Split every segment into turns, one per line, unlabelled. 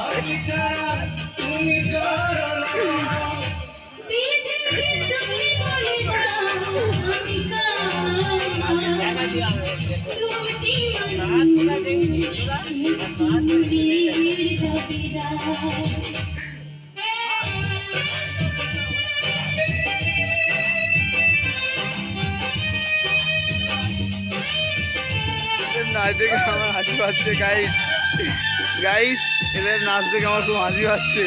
আমি
ছাড়া তুমি কারণ
তুমি বলে
নাচ আমার হাসি পাচ্ছে গাইস গাইস এদের নাচ দেখে আমার খুব হাসি পাচ্ছে।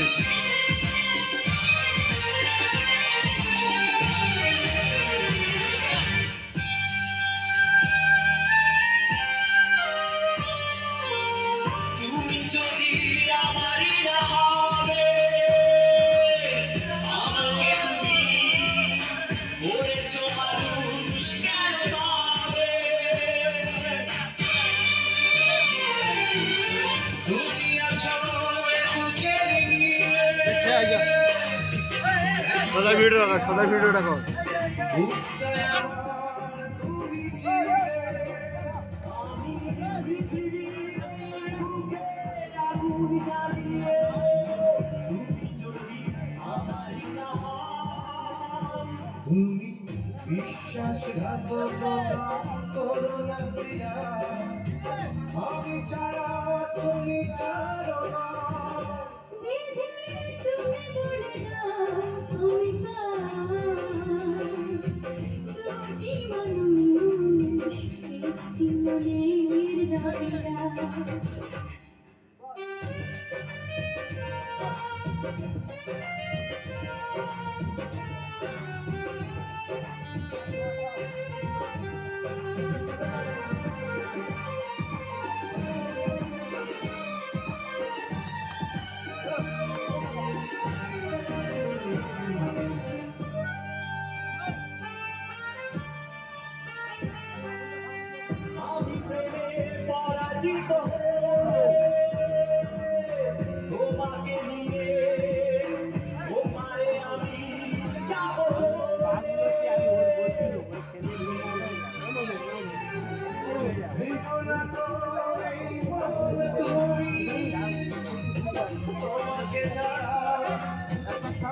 যদি
সদার ভিডিও রাখো সদার ভিডিও
তুমি বিশ্বাসঘাতকতা করো না প্রিয়া আমি ছাড়া
আমি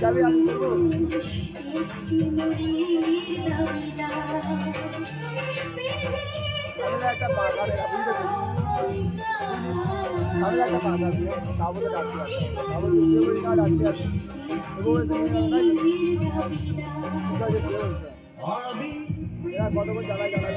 যাবি, আমি
একটা পাকা দেয়া বুঝতে একটা পাকা দিয়ে করে না ডাকতে আসি। বলছে
আমি
এরা কত জ্বালায় জ্বালায়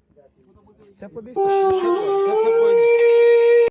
Це подивіться. Це це бойня.